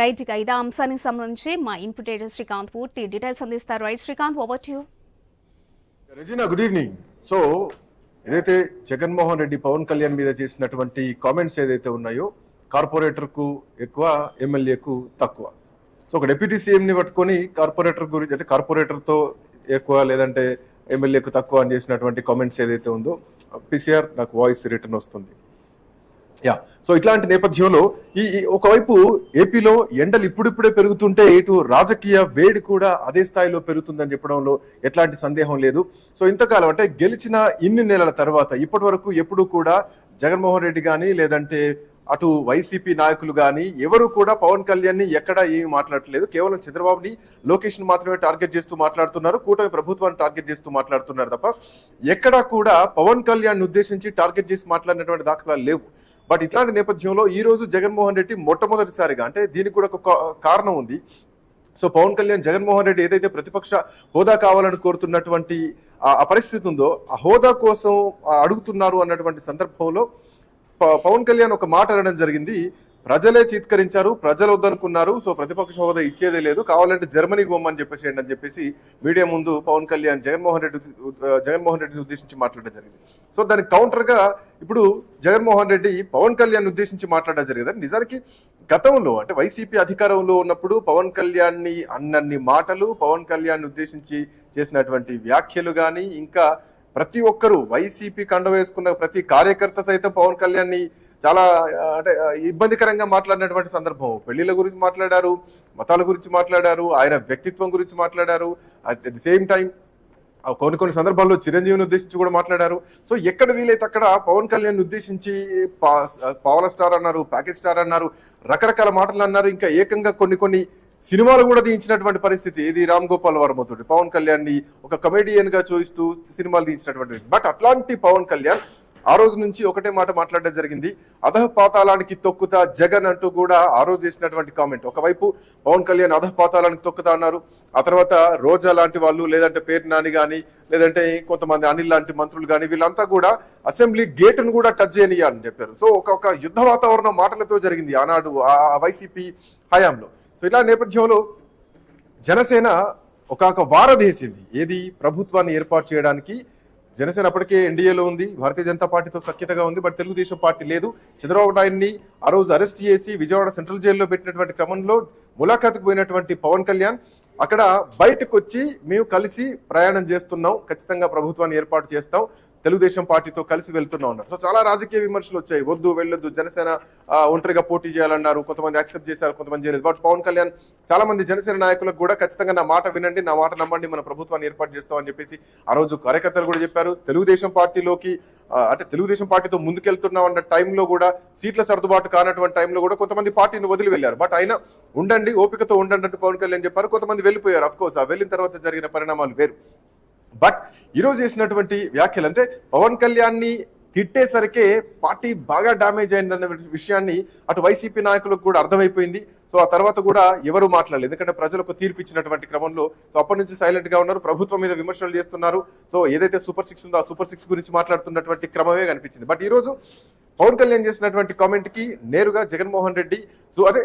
Right ఇక ఇదే అంశానికి సంబంధించి మా ఇన్పుట్ ఎడిటర్ శ్రీకాంత్ పూర్తి డీటెయిల్స్ అందిస్తారు. Right Srikanth over to you Regina good evening so ఏదైతే జగన్మోహన్ రెడ్డి పవన్ కళ్యాణ్ మీద చేసినటువంటి కామెంట్స్ ఏదైతే ఉన్నాయో కార్పొరేటర్కు ఎక్కువ ఎమ్మెల్యేకు తక్కువ. సో ఒక డిప్యూటీ సీఎంని పట్టుకొని కార్పొరేటర్ గురించి అంటే కార్పొరేటర్తో ఎక్కువ లేదంటే ఎమ్మెల్యేకు తక్కువ అని చేసినటువంటి కామెంట్స్ ఏదైతే ఉందో పిసిఆర్ నాకు వాయిస్ రిటర్న్ వస్తుంది. యా. సో ఇట్లాంటి నేపథ్యంలో ఈ ఒకవైపు ఏపీలో ఎండలు ఇప్పుడిప్పుడే పెరుగుతుంటే ఇటు రాజకీయ వేడి కూడా అదే స్థాయిలో పెరుగుతుందని చెప్పడంలో ఎట్లాంటి సందేహం లేదు. సో ఇంతకాలం అంటే గెలిచిన ఇన్ని నెలల తర్వాత ఇప్పటి వరకు ఎప్పుడు కూడా జగన్మోహన్ రెడ్డి కానీ లేదంటే అటు వైసీపీ నాయకులు కానీ ఎవరు కూడా పవన్ కళ్యాణ్ని ఎక్కడ ఏమి మాట్లాడట్లేదు. కేవలం చంద్రబాబుని లొకేషన్ని మాత్రమే టార్గెట్ చేస్తూ మాట్లాడుతున్నారు. కూటమి ప్రభుత్వాన్ని టార్గెట్ చేస్తూ మాట్లాడుతున్నారు తప్ప ఎక్కడా కూడా పవన్ కళ్యాణ్ ఉద్దేశించి టార్గెట్ చేసి మాట్లాడినటువంటి దాఖలాలు లేవు. బట్ ఇట్లాంటి నేపథ్యంలో ఈ రోజు జగన్మోహన్ రెడ్డి మొట్టమొదటిసారిగా అంటే దీనికి కూడా ఒక కారణం ఉంది. సో పవన్ కళ్యాణ్ జగన్మోహన్ రెడ్డి ఏదైతే ప్రతిపక్ష హోదా కావాలని కోరుతున్నటువంటి ఆ- పరిస్థితి ఉందో ఆ హోదా కోసం అడుగుతున్నారు అన్నటువంటి సందర్భంలో ప- పవన్ కళ్యాణ్ ఒక మాట అనడం జరిగింది. ప్రజలే చిత్కరించారు ప్రజలు వద్దనుకున్నారు. సో ప్రతిపక్ష హోదా ఇచ్చేదే లేదు. కావాలంటే జర్మనీ గోమని చెప్పేసి అని చెప్పేసి మీడియా ముందు పవన్ కళ్యాణ్ జగన్మోహన్ రెడ్డి జగన్మోహన్ రెడ్డిని ఉద్దేశించి మాట్లాడడం జరిగింది. సో దానికి కౌంటర్గా ఇప్పుడు జగన్మోహన్ రెడ్డి పవన్ కళ్యాణ్ ఉద్దేశించి మాట్లాడడం జరిగింది నిజానికి గతంలో అంటే వైసీపీ అధికారంలో ఉన్నప్పుడు పవన్ కళ్యాణ్ని అన్నన్ని మాటలు పవన్ కళ్యాణ్ ఉద్దేశించి చేసినటువంటి వ్యాఖ్యలు కానీ ఇంకా ప్రతి ఒక్కరూ వైసీపీ కండ వేసుకున్న ప్రతి కార్యకర్త సైతం పవన్ కళ్యాణ్ని చాలా అంటే ఇబ్బందికరంగా మాట్లాడినటువంటి సందర్భం. పెళ్ళిళ్ళ గురించి మాట్లాడారు మతాల గురించి మాట్లాడారు ఆయన వ్యక్తిత్వం గురించి మాట్లాడారు అట్ ది సేమ్ టైం ఆ కొన్ని కొన్ని సందర్భాల్లో చిరంజీవిని ఉద్దేశించి కూడా మాట్లాడారు. సో ఎక్కడ వీలైతే అక్కడ పవన్ కళ్యాణ్ ఉద్దేశించి పా- పవర్ స్టార్ అన్నారు ప్యాకేజ్ స్టార్ అన్నారు రకరకాల మాటలు అన్నారు ఇంకా ఏకంగా కొన్ని కొన్ని సినిమాలు కూడా తీయించినటువంటి పరిస్థితి ఇది రామ్ గోపాల్ వర్మ తోటి. పవన్ కళ్యాణ్ని ఒక కమెడియన్గా చూపిస్తూ సినిమాలు తీయించినటువంటి బట్ అట్లాంటి పవన్ కళ్యాణ్ ఆ రోజు నుంచి ఒకటే మాట మాట్లాడడం జరిగింది. అధహ పాతాళానికి తొక్కుతా జగన్ అంటూ కూడా ఆ రోజు చేసినటువంటి కామెంట్. ఒకవైపు పవన్ కళ్యాణ్ అధహ పాతాళానికి తొక్కుతా అన్నారు. ఆ తర్వాత రోజా లాంటి వాళ్ళు లేదంటే పేరు నాని కానీ లేదంటే కొంతమంది అనిల్ లాంటి మంత్రులు కానీ వీళ్ళంతా కూడా అసెంబ్లీ గేటును కూడా టచ్ చేయనియా అని చెప్పారు. సో ఒక యుద్ధ వాతావరణం మాటలతో జరిగింది ఆనాడు ఆ వైసీపీ హయాంలో. ఇలా నేపథ్యంలో జనసేన ఒక వారధేసింది. ఏది? ప్రభుత్వాన్ని ఏర్పాటు చేయడానికి జనసేన అప్పటికే ఎన్డీఏలో ఉంది. భారతీయ జనతా పార్టీతో సఖ్యతగా ఉంది బట్ తెలుగుదేశం పార్టీ లేదు. చంద్రబాబు నాయుడిని ఆ రోజు అరెస్ట్ చేసి విజయవాడ సెంట్రల్ జైల్లో పెట్టినటువంటి క్రమంలో ములాఖాత్కు పోయినటువంటి పవన్ కళ్యాణ్ అక్కడ బయటకు వచ్చి మేము కలిసి ప్రయాణం చేస్తున్నాం. ఖచ్చితంగా ప్రభుత్వాన్ని ఏర్పాటు చేస్తాం. తెలుగుదేశం పార్టీతో కలిసి వెళ్తున్నాం ఉన్నారు సో చాలా రాజకీయ విమర్శలు వచ్చాయి. వద్దు వెళ్ళొద్దు జనసేన ఒంటరిగా పోటీ చేయాలన్నారు. కొంతమంది యాక్సెప్ట్ చేశారు కొంతమంది చేయలేదు. బట్ పవన్ కళ్యాణ్ చాలా మంది జనసేన నాయకులకు కూడా ఖచ్చితంగా నా మాట వినండి నా మాట నమ్మండి మన ప్రభుత్వాన్ని ఏర్పాటు చేస్తామని చెప్పేసి ఆ రోజు కార్యకర్తలు కూడా చెప్పారు. తెలుగుదేశం పార్టీలోకి అంటే తెలుగుదేశం పార్టీతో ముందుకెళ్తున్నాం అన్న టైంలో కూడా సీట్ల సర్దుబాటు కానటువంటి టైంలో కూడా కొంతమంది పార్టీని వదిలి వెళ్ళారు. బట్ అయినా ఉండండి ఓపికతో ఉండండి అంటూ పవన్ కళ్యాణ్ చెప్పారు. కొంతమంది వెళ్ళిపోయారు. అఫ్ కోర్స్ ఆ వెళ్ళిన తర్వాత జరిగిన పరిణామాలు వేరు. బట్ ఈరోజు చేసినటువంటి వ్యాఖ్యలు అంటే పవన్ కళ్యాణ్ని తిట్టేసరికే పార్టీ బాగా డ్యామేజ్ అయిందన్న విషయాన్ని అటు వైసీపీ నాయకులకు కూడా అర్థమైపోయింది. సో ఆ తర్వాత కూడా ఎవరు మాట్లాడలేదు. ఎందుకంటే ప్రజలకు తీర్పు ఇచ్చినటువంటి క్రమంలో సో అప్పటి నుంచి సైలెంట్గా ఉన్నారు. ప్రభుత్వం మీద విమర్శలు చేస్తున్నారు. సో ఏదైతే సూపర్ సిక్స్ ఉందో ఆ సూపర్ సిక్స్ గురించి మాట్లాడుతున్నటువంటి క్రమమే కనిపించింది. బట్ ఈ రోజు పవన్ కళ్యాణ్ చేసినటువంటి కామెంట్కి నేరుగా జగన్మోహన్ రెడ్డి సో అదే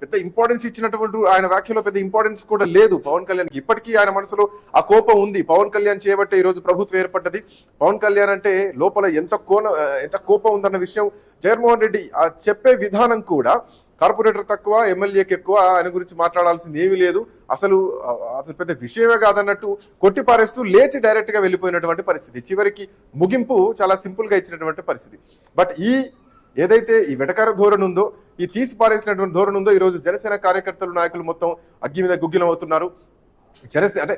పెద్ద ఇంపార్టెన్స్ ఇచ్చినటువంటి ఆయన వ్యాఖ్యలో పెద్ద ఇంపార్టెన్స్ కూడా లేదు పవన్ కళ్యాణ్ ఇప్పటికీ ఆయన మనసులో ఆ కోపం ఉంది. పవన్ కళ్యాణ్ చేయబట్టే ఈ రోజు ప్రభుత్వం ఏర్పడ్డది. పవన్ కళ్యాణ్ అంటే లోపల ఎంత కోన ఎంత కోపం ఉందన్న విషయం జగన్మోహన్ రెడ్డి ఆ చెప్పే విధానం కూడా కార్పొరేటర్ తక్కువ ఎమ్మెల్యేకి ఎక్కువ ఆయన గురించి మాట్లాడాల్సింది ఏమీ లేదు. అసలు అసలు పెద్ద విషయమే కాదన్నట్టు కొట్టిపారేస్తూ లేచి డైరెక్ట్గా వెళ్ళిపోయినటువంటి పరిస్థితి. చివరికి ముగింపు చాలా సింపుల్గా ఇచ్చినటువంటి పరిస్థితి. బట్ ఈ ఏదైతే ఈ వెటకార ధోరణి ఉందో ఈ తీసి పారేసినటువంటి ధోరణి ఉందో ఈ రోజు జనసేన కార్యకర్తలు నాయకులు మొత్తం అగ్గి మీద గుగ్గిలం అవుతున్నారు జనసేన అంటే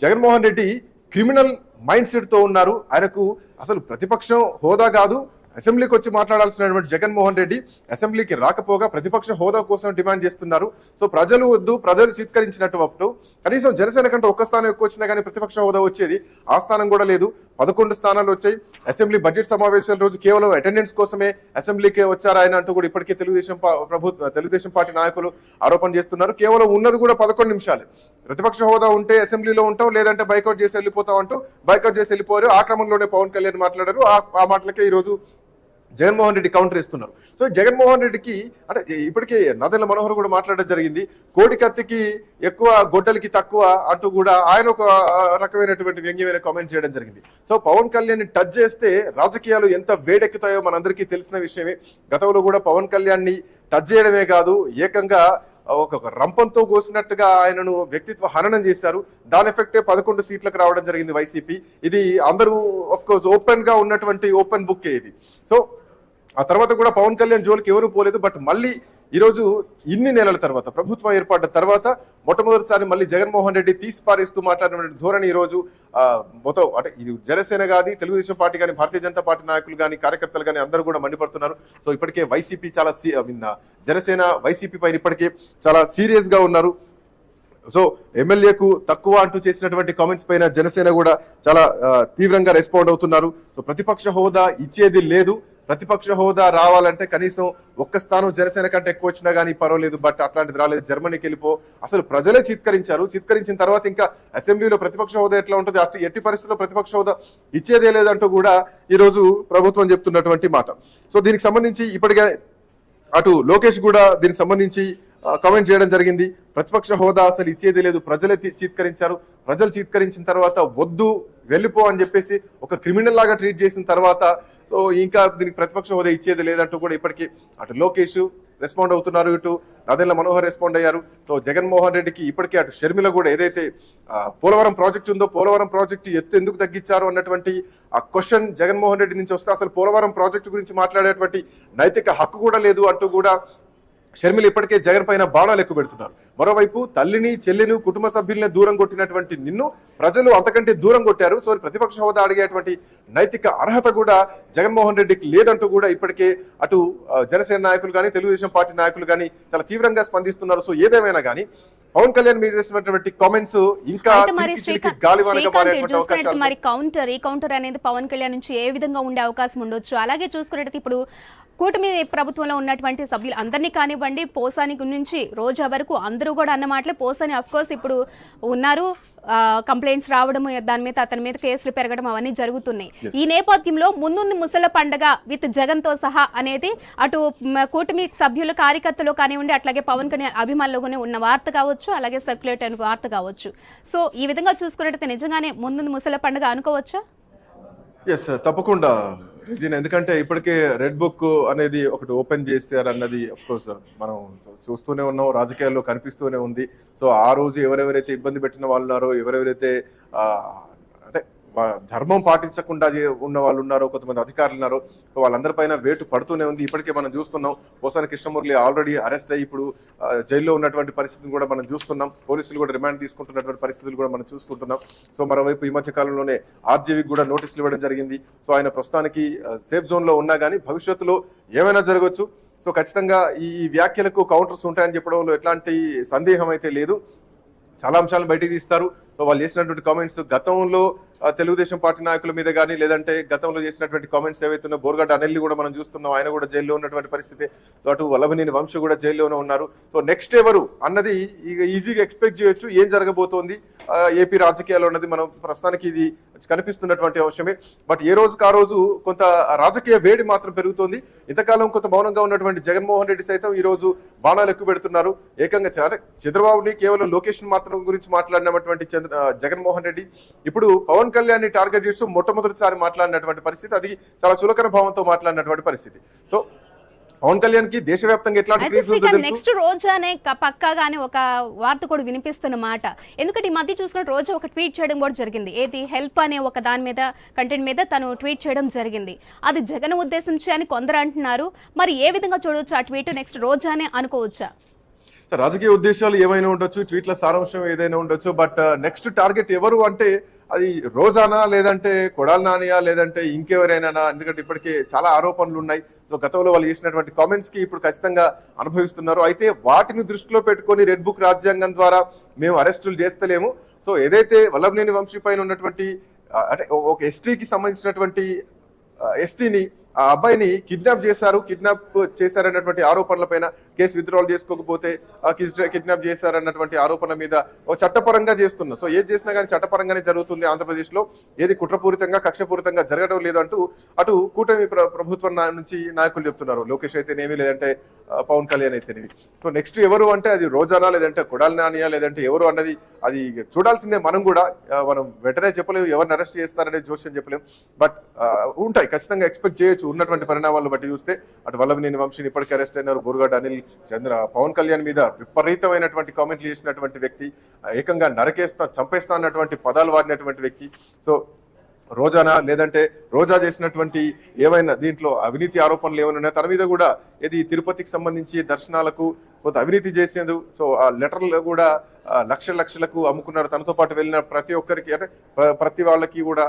జగన్మోహన్ రెడ్డి క్రిమినల్ మైండ్ సెట్తో ఉన్నారు. ఆయనకు అసలు ప్రతిపక్షం హోదా కాదు. అసెంబ్లీకి వచ్చి మాట్లాడాల్సినటువంటి జగన్మోహన్ రెడ్డి అసెంబ్లీకి రాకపోగా ప్రతిపక్ష హోదా కోసం డిమాండ్ చేస్తున్నారు. సో ప్రజలు వద్దు ప్రజలు చిత్కరించినట్టు కనీసం జనసేన కంటే ఒక్క స్థానం ఎక్కువ వచ్చినా కానీ ప్రతిపక్ష హోదా వచ్చేది ఆ స్థానం కూడా లేదు. పదకొండు స్థానాలు వచ్చాయి. అసెంబ్లీ బడ్జెట్ సమావేశాల రోజు కేవలం అటెండెన్స్ కోసమే అసెంబ్లీకి వచ్చారు ఆయన అంటూ కూడా ఇప్పటికే తెలుగుదేశం ప్రభుత్వ తెలుగుదేశం పార్టీ నాయకులు ఆరోపణ చేస్తున్నారు. కేవలం ఉన్నది కూడా పదకొండు నిమిషాలు. ప్రతిపక్ష హోదా ఉంటే అసెంబ్లీలో ఉంటాం లేదంటే బైకౌట్ చేసి వెళ్ళిపోతాం అంటూ బైకౌట్ చేసి వెళ్ళిపోయారు. ఆ క్రమంలోనే పవన్ కళ్యాణ్ మాట్లాడారు. ఆ- ఆ మాటలకే ఈ రోజు జగన్మోహన్ రెడ్డి కౌంటర్ ఇస్తున్నారు సో జగన్మోహన్ రెడ్డికి అంటే ఇప్పటికే నదల మనోహర్ కూడా మాట్లాడడం జరిగింది. కోడి కత్తికి ఎక్కువ గొడ్డలికి తక్కువ అంటూ కూడా ఆయన ఒక రకమైనటువంటి వ్యంగ్యమైన కామెంట్ చేయడం జరిగింది. సో పవన్ కళ్యాణ్ టచ్ చేస్తే రాజకీయాలు ఎంత వేడెక్కుతాయో మనందరికీ తెలిసిన విషయమే. గతంలో కూడా పవన్ కళ్యాణ్ని టచ్ చేయడమే కాదు ఏకంగా ఒక ఒక రంపంతో కోసినట్టుగా ఆయనను వ్యక్తిత్వ హననం చేశారు. దాని ఎఫెక్టే పదకొండు సీట్లకు రావడం జరిగింది వైసీపీ. ఇది అందరూ ఆఫ్ కోర్స్ ఓపెన్గా ఉన్నటువంటి ఓపెన్ బుక్ ఇది. సో ఆ తర్వాత కూడా పవన్ కళ్యాణ్ జోలికి ఎవరూ పోలేదు బట్ మళ్ళీ ఈరోజు ఇన్ని నెలల తర్వాత ప్రభుత్వం ఏర్పడ్డ తర్వాత మొట్టమొదటిసారి మళ్ళీ జగన్మోహన్ రెడ్డి తీసి పారేస్తూ మాట్లాడిన ధోరణి ఈరోజు మొత్తం అంటే ఇది జనసేన కానీ తెలుగుదేశం పార్టీ కానీ భారతీయ జనతా పార్టీ నాయకులు కానీ కార్యకర్తలు కానీ అందరూ కూడా మండిపడుతున్నారు. సో ఇప్పటికే వైసీపీ చాలా జనసేన వైసీపీ పైన ఇప్పటికే చాలా సీరియస్గా ఉన్నారు. సో ఎమ్మెల్యేకు తక్కువ అంటూ చేసినటువంటి కామెంట్స్ పైన జనసేన కూడా చాలా తీవ్రంగా రెస్పాండ్ అవుతున్నారు. సో ప్రతిపక్ష హోదా ఇచ్చేది లేదు. ప్రతిపక్ష హోదా రావాలంటే కనీసం ఒక్క స్థానం జనసేన కంటే ఎక్కువ వచ్చినా కానీ పర్వాలేదు బట్ అట్లాంటిది రాలేదు. జర్మనీకి వెళ్ళిపో. అసలు ప్రజలే చిత్కరించారు. చిత్కరించిన తర్వాత ఇంకా అసెంబ్లీలో ప్రతిపక్ష హోదా ఎట్లా ఉంటుంది? అటు ఎట్టి పరిస్థితుల్లో ప్రతిపక్ష హోదా ఇచ్చేదే లేదంటూ కూడా ఈరోజు ప్రభుత్వం చెప్తున్నటువంటి మాట. సో దీనికి సంబంధించి ఇప్పటికే అటు లోకేష్ కూడా దీనికి సంబంధించి కామెంట్ చేయడం జరిగింది. ప్రతిపక్ష హోదా అసలు ఇచ్చేది లేదు. ప్రజలే చీత్కరించారు. ప్రజలు చీత్కరించిన తర్వాత వద్దు వెళ్ళిపో అని చెప్పేసి ఒక క్రిమినల్ లాగా ట్రీట్ చేసిన తర్వాత సో ఇంకా దీనికి ప్రతిపక్ష హోదా ఇచ్చేది లేదంటూ కూడా ఇప్పటికీ అటు లోకేష్ రెస్పాండ్ అవుతున్నారు ఇటు నదెల్ల మనోహర్ రెస్పాండ్ అయ్యారు. సో జగన్మోహన్ రెడ్డికి ఇప్పటికే అటు షర్మిల కూడా ఏదైతే పోలవరం ప్రాజెక్ట్ ఉందో పోలవరం ప్రాజెక్టు ఎత్తు ఎందుకు తగ్గించారు అన్నటువంటి ఆ క్వశ్చన్ జగన్మోహన్ రెడ్డి నుంచి వస్తే అసలు పోలవరం ప్రాజెక్టు గురించి మాట్లాడేటువంటి నైతిక హక్కు కూడా లేదు అంటూ కూడా షర్మిల ఇప్పటికే జగన్ పైన బాణాలు ఎక్కువ పెడుతున్నారు. మరోవైపు తల్లిని చెల్లిని కుటుంబ సభ్యుల్ని దూరం కొట్టినటువంటి నిన్ను ప్రజలు అంతకంటే దూరం కొట్టారు. సో ప్రతిపక్ష హోదా అడిగేటువంటి నైతిక అర్హత కూడా జగన్మోహన్ రెడ్డికి లేదంటూ కూడా ఇప్పటికే అటు జనసేన నాయకులు కానీ తెలుగుదేశం పార్టీ నాయకులు కానీ చాలా తీవ్రంగా స్పందిస్తున్నారు. సో ఏదేమైనా కానీ పవన్ కళ్యాణ్ మీద చేసినటువంటి కామెంట్స్ ఇంకా మరి కౌంటర్ ఈ కౌంటర్ అనేది పవన్ కళ్యాణ్ నుంచి ఏ విధంగా ఉండే అవకాశం ఉండొచ్చు? అలాగే చూసుకున్నట్టు ఇప్పుడు కూటమి ప్రభుత్వంలో ఉన్నటువంటి సభ్యులు అందరినీ కానివ్వండి పోసాని నుంచి రోజా వరకు అందరూ కూడా అన్న మాటలే. పోసాని అఫ్ కోర్స్ ఇప్పుడు ఉన్నారు. కంప్లైంట్స్ రావడం దాని మీద అతని మీద కేసులు పెరగడం అవన్నీ జరుగుతున్నాయి. ఈ నేపథ్యంలో ముందుంది ముసల పండగ విత్ జగన్తో సహా అనేది అటు కూటమి సభ్యులు కార్యకర్తలు కానివ్వండి అట్లాగే పవన్ కళ్యాణ్ అభిమానులుగానే ఉన్న వార్త కావచ్చు అలాగే సర్క్యులేట్ అయిన వార్త కావచ్చు. సో ఈ విధంగా చూసుకున్నట్టయితే నిజంగానే ముందుంది ముసల పండగ అనుకోవచ్చా? ఎస్ తప్పకుండా. రిజిన్ ఎందుకంటే ఇప్పటికే రెడ్ బుక్ అనేది ఒకటి ఓపెన్ చేశారు అన్నది కోర్స్ మనం చూస్తూనే ఉన్నాం రాజకీయాల్లో కనిపిస్తూనే ఉంది. సో ఆ రోజు ఎవరెవరైతే ఇబ్బంది పెట్టిన వాళ్ళు ఉన్నారో ఎవరెవరైతే ధర్మం పాటించకుండా ఉన్న వాళ్ళు ఉన్నారో కొంతమంది అధికారులు ఉన్నారో వాళ్ళందరిపైన వేటు పడుతూనే ఉంది. ఇప్పటికే మనం చూస్తున్నాం పోసాని కృష్ణమురళి ఆల్రెడీ అరెస్ట్ అయ్యి ఇప్పుడు జైల్లో ఉన్నటువంటి పరిస్థితిని కూడా మనం చూస్తున్నాం. పోలీసులు కూడా రిమాండ్ తీసుకుంటున్నటువంటి పరిస్థితులు కూడా మనం చూసుకుంటున్నాం. సో మరోవైపు ఈ మధ్య కాలంలోనే ఆర్జీవికి కూడా నోటీసులు ఇవ్వడం జరిగింది. సో ఆయన ప్రస్తుతానికి సేఫ్ జోన్లో ఉన్నా కానీ భవిష్యత్తులో ఏమైనా జరగవచ్చు సో ఖచ్చితంగా ఈ వ్యాఖ్యలకు కౌంటర్స్ ఉంటాయని చెప్పడంలో ఎట్లాంటి సందేహం అయితే లేదు. చాలా అంశాలను బయటికి తీస్తారు. సో వాళ్ళు చేసినటువంటి కామెంట్స్ గతంలో తెలుగుదేశం పార్టీ నాయకుల మీద కానీ లేదంటే గతంలో చేసినటువంటి కామెంట్స్ ఏవైతున్నా బోర్గడ్డ అనిల్ని కూడా మనం చూస్తున్నాం. ఆయన కూడా జైల్లో ఉన్నటువంటి పరిస్థితి. అటు వల్లభనేని వంశీ కూడా జైల్లోనే ఉన్నారు. సో నెక్స్ట్ ఎవరు అన్నది ఈజీగా ఎక్స్పెక్ట్ చేయొచ్చు. ఏం జరగబోతోంది? ఏపీ రాజకీయాల్లో ఉన్నది మనం ప్రస్తుతానికి ఇది కనిపిస్తున్నటువంటి అంశమే. బట్ ఏ రోజుకు ఆ రోజు కొంత రాజకీయ వేడి మాత్రం పెరుగుతోంది. ఇంతకాలం కొంత మౌనంగా ఉన్నటువంటి జగన్మోహన్ రెడ్డి సైతం ఈ రోజు బాణాలు ఎక్కువ పెడుతున్నారు. ఏకంగా చాలా చంద్రబాబుని కేవలం లొకేషన్ మాత్రం గురించి మాట్లాడినటువంటి చంద్ర జగన్మోహన్ రెడ్డి ఇప్పుడు పవన్ కళ్యాణ్ని టార్గెట్ చేస్తూ మొట్టమొదటిసారి మాట్లాడినటువంటి పరిస్థితి అది చాలా చులకన భావంతో మాట్లాడినటువంటి పరిస్థితి. సో పవన్ కళ్యాణ్కి దేశవ్యాప్తంగా ఎట్లాంటి క్రేజ్ నెక్స్ట్ రోజానే క- పక్కాగానే ఒక వార్త కూడా వినిపిస్తున్న మాట. ఎందుకంటే ఈ మధ్య చూసుకున్న రోజా ఒక ట్వీట్ చేయడం కూడా జరిగింది. ఏది హెల్ప్ అనే ఒక దాని మీద కంటెంట్ మీద తను ట్వీట్ చేయడం జరిగింది. అది జగన్ ఉద్దేశించి అని కొందరు అంటున్నారు. మరి ఏ విధంగా చూడవచ్చు ఆ ట్వీట్ నెక్స్ట్ రోజానే అనుకోవచ్చా? రాజకీయ ఉద్దేశాలు ఏమైనా ఉండొచ్చు ట్వీట్ల సారాంశం ఏదైనా ఉండొచ్చు బట్ నెక్స్ట్ టార్గెట్ ఎవరు అంటే అది రోజానా లేదంటే కొడాల నానియా లేదంటే ఇంకెవరైనా ఎందుకంటే ఇప్పటికే చాలా ఆరోపణలు ఉన్నాయి. సో గతంలో వాళ్ళు చేసినటువంటి కామెంట్స్కి ఇప్పుడు ఖచ్చితంగా అనుభవిస్తున్నారు. అయితే వాటిని దృష్టిలో పెట్టుకొని రెడ్ బుక్ రాజ్యాంగం ద్వారా మేము అరెస్టులు చేస్తలేము. సో ఏదైతే వల్లభనేని వంశీ పైన ఉన్నటువంటి అంటే ఒక ఎస్టీకి సంబంధించినటువంటి ఎస్టీని ఆ అబ్బాయిని కిడ్నాప్ చేశారు కిడ్నాప్ చేశారన్నటువంటి ఆరోపణలపైన కేసు విత్డ్రాల్ చేసుకోకపోతే కిడ్నాప్ చేశారన్నటువంటి ఆరోపణ మీద చట్టపరంగా చేస్తున్నా. సో ఏది చేసినా కానీ చట్టపరంగానే జరుగుతుంది ఆంధ్రప్రదేశ్లో ఏది కుట్రపూరితంగా కక్షపూరితంగా జరగడం లేదంటూ అటు కూటమి ప్రభుత్వం నుంచి నాయకులు చెప్తున్నారు. లోకేష్ అయితేనేమి లేదంటే పవన్ కళ్యాణ్ అయితేనేమి. సో నెక్స్ట్ ఎవరు అంటే అది రోజానా లేదంటే కొడాలి నానియా లేదంటే ఎవరు అన్నది అది చూడాల్సిందే మనం కూడా. మనం వెంటనే చెప్పలేము ఎవరిని అరెస్ట్ చేస్తారనే జోష్యం చెప్పలేం బట్ ఉంటాయి. ఖచ్చితంగా ఎక్స్పెక్ట్ చేయొచ్చు. ఉన్నటువంటి పరిణామాలను బట్టి చూస్తే అటు వల్లభనేని వంశీని ఇప్పటికే అరెస్ట్ అయినారు. బోరుగడ్డ అనిల్ చంద్ర పవన్ కళ్యాణ్ మీద విపరీతమైనటువంటి కామెంట్లు చేసినటువంటి వ్యక్తి ఏకంగా నరకేస్తా చంపేస్తా అన్నటువంటి పదాలు వాడినటువంటి వ్యక్తి. సో రోజానా? లేదంటే రోజా చేసినటువంటి ఏవైనా దీంట్లో అవినీతి ఆరోపణలు ఏమైనా ఉన్నాయా? తన మీద కూడా ఇది తిరుపతికి సంబంధించి దర్శనాలకు కొంత అవినీతి చేసేందుకు సో ఆ లెటర్లు కూడా ఆ, లక్షల లక్షలకు అమ్ముకున్నారు. తనతో పాటు వెళ్ళిన ప్రతి ఒక్కరికి అంటే ప్రతి వాళ్ళకి కూడా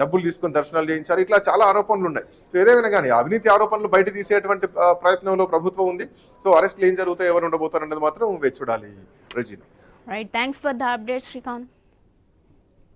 డబ్బులు తీసుకొని దర్శనాలు చేయించారు. ఇట్లా చాలా ఆరోపణలు ఉన్నాయి. సో ఏదేమైనా కానీ అవినీతి ఆరోపణలు బయట తీసేటువంటి ప్రయత్నంలో ప్రభుత్వం ఉంది. సో అరెస్ట్లు ఏం జరుగుతాయి ఎవరు ఉండబోతారు అనేది మాత్రం వేచి చూడాలి Regina right thanks for the update Srikanth